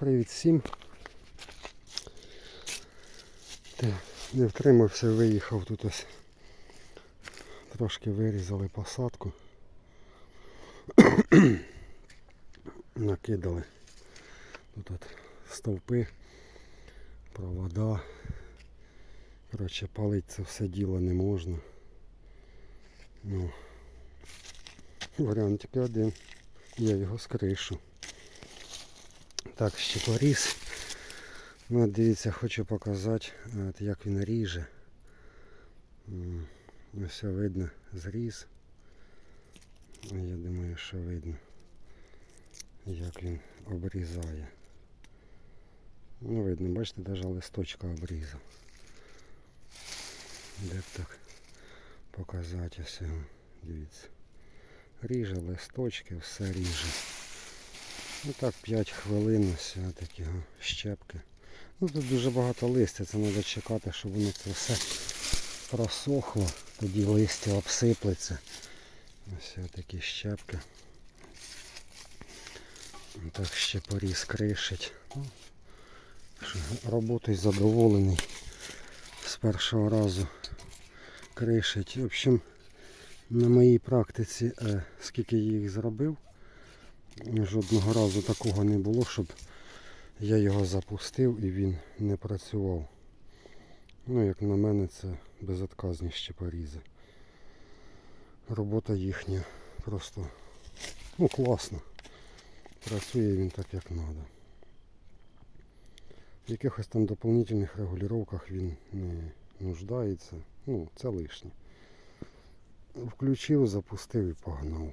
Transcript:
Привіт всім. Те, Не втримався, виїхав тут ось. Трошки вирізали посадку. Накидали тут от стовпи, провода. Коротше, палить це все діло не можна. Ну, варіант тільки один. Я його скришу. Так, ще поріз. Ну, дивіться, хочу показати, от, як він ріже. Ось видно зріз. Я думаю, що видно, як він обрізає. Ну, видно, бачите, навіть листочка обрізав. Де б так показати ось. Дивіться. Ріже листочки, все ріже. Ну так 5 хвилин ось такі щепки. Ну тут дуже багато листя, це треба чекати, щоб воно це все просохло, тоді листя обсиплеться. Ось такі щепки. Так ще поріз кришить. Ну, Роботою задоволений. З першого разу кришить. В общем, на моїй практиці, е, скільки я їх зробив, жодного разу такого не було, щоб я його запустив і він не працював. Ну, як на мене, це безотказні ще порізи. Робота їхня просто ну, класна. Працює він так, як треба. В якихось там доповнительних регулюваннях він не нуждається. Ну, це лишнє. Включив, запустив і погнав.